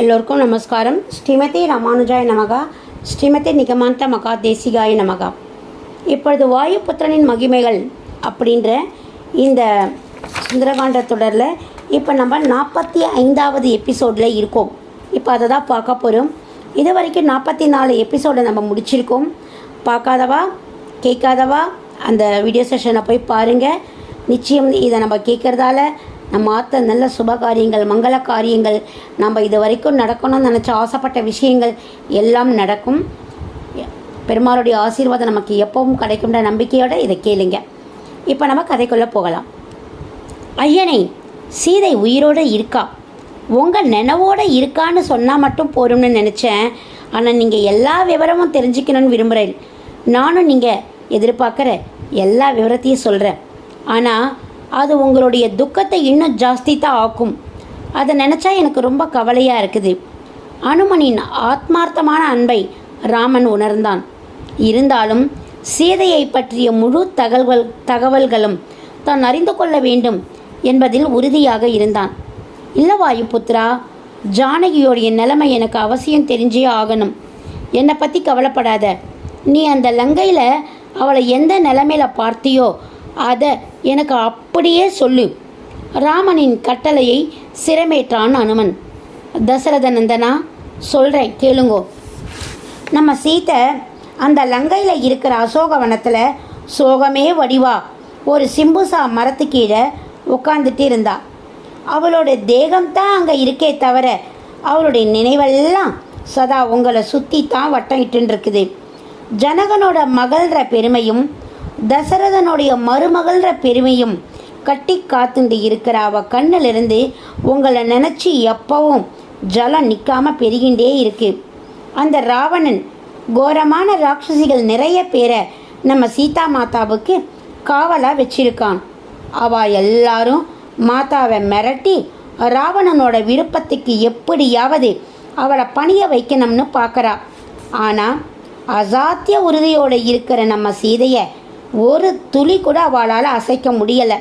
எல்லோருக்கும் நமஸ்காரம். ஸ்ரீமதி ராமானுஜாய நமகா. ஸ்ரீமதி நிகமாந்த மகா தேசிகாய நமகா. இப்பொழுது வாயுபுத்திரனின் மகிமைகள் அப்படின்ற இந்த சுந்தரகாண்ட தொடரில் இப்போ நம்ம நாற்பத்தி ஐந்தாவது எபிசோடில் இருக்கோம். இப்போ அதை தான் பார்க்க போகிறோம் இது வரைக்கும் நாற்பத்தி நாலு எபிசோடை நம்ம முடிச்சிருக்கோம். பார்க்காதவா? கேட்காதவா? அந்த வீடியோ செஷனை போய் பாருங்கள் நிச்சயம் இதை நம்ம கேட்குறதால நம்ம ஆத்த நல்ல சுப காரியங்கள் மங்கள காரியங்கள் நம்ம இது வரைக்கும் நடக்கணும்னு நினச்ச ஆசைப்பட்ட விஷயங்கள் எல்லாம் நடக்கும். பெருமாளுடைய ஆசீர்வாதம் நமக்கு எப்பவும் கிடைக்கும்ன்ற நம்பிக்கையோடு இதை கேளுங்க. இப்போ நம்ம கதைக்குள்ளே போகலாம். ஐயனே சீதை உயிரோடு இருக்கா? உங்கள் நினைவோடு இருக்கான்னு சொன்னால் மட்டும் போரும்னு நினச்சேன். ஆனால் நீங்கள் எல்லா விவரமும் தெரிஞ்சுக்கணும்னு விரும்புகிறேன் நானும் நீங்கள் எதிர்பார்க்குற எல்லா விவரத்தையும் சொல்கிறேன் ஆனால் அது உங்களுடைய துக்கத்தை இன்னும் ஜாஸ்தி தான் ஆக்கும். அதை நினச்சா எனக்கு ரொம்ப கவலையாக இருக்குது. அனுமனின் ஆத்மார்த்தமான அன்பை ராமன் உணர்ந்தான். இருந்தாலும் சீதையை பற்றிய முழு தகவல் தகவல்களும் தான் அறிந்து கொள்ள வேண்டும் என்பதில் உறுதியாக இருந்தான். இல்லவாயு புத்ரா ஜானகியோடைய நிலைமை எனக்கு அவசியம் தெரிஞ்சே ஆகணும். என்னை பற்றி கவலைப்படாத. நீ அந்த லங்கையில் அவளை எந்த நிலைமையில பார்த்தியோ அதை எனக்கு அப்படியே சொல்லு. ராமனின் கட்டளையை சிரமேற்றான் அனுமன். தசரத நந்தனா சொல்கிறேன் கேளுங்கோ. நம்ம சீத்தை அந்த லங்கையில் இருக்கிற அசோகவனத்தில் சோகமே வடிவா ஒரு சிம்புசா மரத்து கீழே உட்காந்துட்டு இருந்தா. அவளோட தேகம்தான் அங்கே இருக்கே தவிர அவளுடைய நினைவெல்லாம் சதா உங்களை சுற்றி தான் வட்டம் இட்டுன்னு இருக்குது ஜனகனோட மகள்ற பெருமையும் தசரதனுடைய மருமகள்ற பெருமையும் கட்டி காத்துண்டு இருக்கிற அவ கண்ணிலிருந்து உங்களை நினச்சி எப்பவும் ஜலம் நிற்காம பெருகின்றே இருக்கு. அந்த ராவணன் கோரமான ராட்சசிகள் நிறைய பேரை நம்ம சீதா மாதாவுக்கு காவலாக வச்சிருக்கான். அவ எல்லாரும் மாதாவை மிரட்டி ராவணனோட விருப்பத்துக்கு எப்படியாவது அவளை பணிய வைக்கணும்னு பார்க்குறா ஆனால் அசாத்திய உறுதியோடு இருக்கிற நம்ம சீதையை ஒரு துளி கூட அவளால் அசைக்க முடியலை.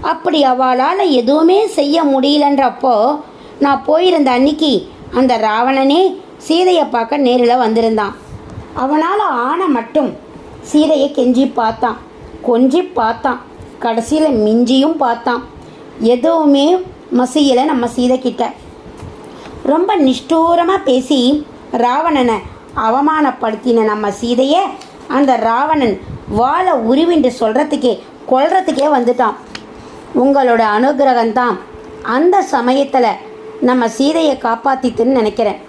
அப்படி அவளால் எதுவுமே செய்ய முடியலன்றப்போ நான் போயிருந்த அன்னைக்கு அந்த ராவணனே சீதையை பார்க்க நேரில் வந்திருந்தான். அவனால் ஆன மட்டும் சீதையை கெஞ்சி பார்த்தான். கொஞ்சி பார்த்தான். கடைசியில் மிஞ்சியும் பார்த்தான். எதுவுமே மசியலை நம்ம சீதை கிட்ட. ரொம்ப நிஷ்டூரமாக பேசி ராவணனை அவமானப்படுத்தின நம்ம சீதையை அந்த ராவணன் வாழை உருவின்று சொல்கிறதுக்கே கொள்றதுக்கே வந்துட்டான். உங்களோட அனுகிரகம்தான் அந்த சமயத்தில் நம்ம சீதையை காப்பாற்றித்துன்னு நினைக்கிறேன்.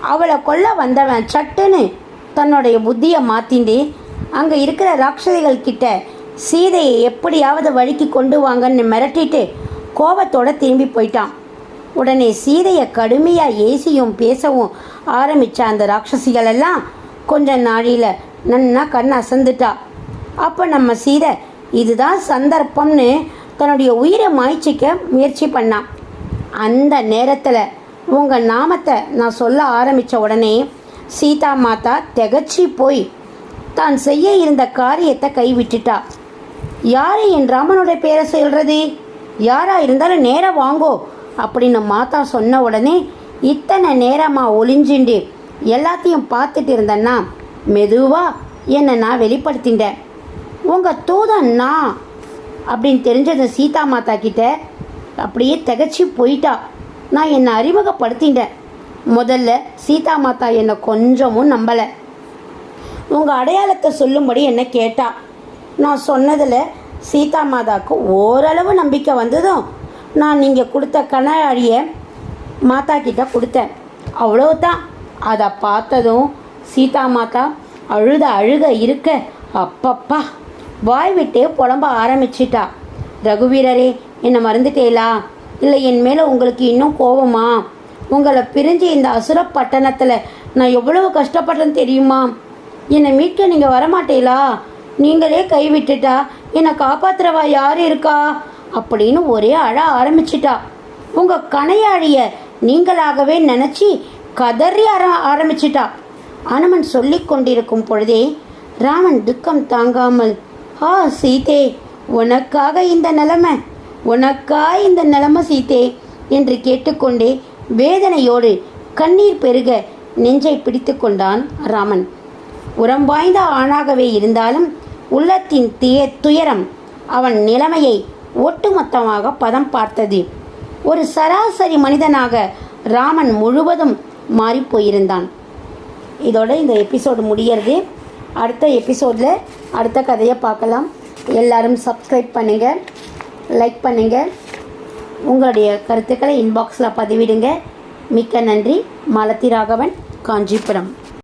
அவளை கொல்ல வந்தவன் சட்டுன்னு தன்னுடைய புத்தியை மாற்றிண்டு அங்கே இருக்கிற ராட்சதிகள் கிட்ட சீதையை எப்படியாவது வழிக்கு கொண்டு வாங்கன்னு மிரட்டிட்டு கோபத்தோட திரும்பி போயிட்டான். உடனே சீதையை கடுமையாக ஏசியும் பேசவும் ஆரம்பித்த அந்த ராட்சசிகளெல்லாம் கொஞ்ச நாழியில் நன்னா கண் அசந்துட்டா. அப்போ நம்ம சீதை இதுதான் சந்தர்ப்பம்னு தன்னுடைய உயிரை மாய்ச்சிக்க முயற்சி பண்ணான் அந்த நேரத்தில் உங்கள் நாமத்தை நான் சொல்ல ஆரம்பித்த உடனே சீதா மாதா திகச்சி போய் தான் செய்ய இருந்த காரியத்தை கைவிட்டுட்டா. யார் என் ராமனுடைய பேரை சொல்கிறது யாராக இருந்தாலும் நேராக வாங்கோ அப்படின்னு மாதா சொன்ன உடனே இத்தனை நேரமாக ஒளிஞ்சிண்டு எல்லாத்தையும் பார்த்துட்டு இருந்தேன்னா மெதுவாக என்னை நான் வெளிப்படுத்திட்டேன். உங்கள் தூதன் நான் அப்படின்னு தெரிஞ்சது சீதா மாதா கிட்ட அப்படியே திகச்சு போயிட்டா. நான் என்னை அறிமுகப்படுத்திட்டேன். முதல்ல சீதா மாதா என்னை கொஞ்சமும் நம்பலை. உங்கள் அடையாளத்தை சொல்லும்படி என்னை கேட்டா. நான் சொன்னதில் சீதா மாதாவுக்கு ஓரளவு நம்பிக்கை வந்ததும் நான் நீங்கள் கொடுத்த கண்ணாடியை மாதா கிட்ட கொடுத்தேன். அவ்வளவுதான். அதை பார்த்ததும் சீதா மாதா அழுத அழுக இருக்க அப்பப்பா வாய் விட்டே புலம்ப ஆரம்பிச்சிட்டா. ரகுவீரரே என்னை மறந்துட்டேலா? இல்லை என் மேலே உங்களுக்கு இன்னும் கோபமா? உங்களை பிரிஞ்சு இந்த அசுர பட்டணத்தில் நான் எவ்வளவு கஷ்டப்படுறேன்னு தெரியுமா? என்னை மீட்க நீங்கள் வரமாட்டீங்களா நீங்களே கைவிட்டுட்டா என்னை காப்பாத்துறவா யார் இருக்கா? அப்படின்னு ஒரே அழ ஆரம்பிச்சிட்டா. உங்கள் கணையாழிய நீங்களாகவே நினச்சி கதறி ஆர ஆரம்பிச்சிட்டா. அனுமன் சொல்லி கொண்டிருக்கும் பொழுதே ராமன் துக்கம் தாங்காமல் ஆ சீதே உனக்காக இந்த நிலைமை உனக்கா இந்த நிலைமை சீதே என்று கேட்டுக்கொண்டே வேதனையோடு கண்ணீர் பெருக நெஞ்சை பிடித்து கொண்டான் ராமன். உரம் வாய்ந்த ஆணாகவே இருந்தாலும் உள்ளத்தின் திய துயரம் அவன் நிலைமையை ஒட்டுமொத்தமாக பதம் பார்த்தது. ஒரு சராசரி மனிதனாக ராமன் முழுவதும் மாறிப்போயிருந்தான் இதோட இந்த எபிசோடு முடியறது. அடுத்த எபிசோடில் அடுத்த கதையை பார்க்கலாம். எல்லாரும் சப்ஸ்கிரைப் பண்ணுங்கள் லைக் பண்ணுங்கள் உங்களுடைய கருத்துக்களை இன்பாக்ஸில் பதிவிடுங்க. மிக்க நன்றி. மலத்தி ராகவன் காஞ்சிபுரம்.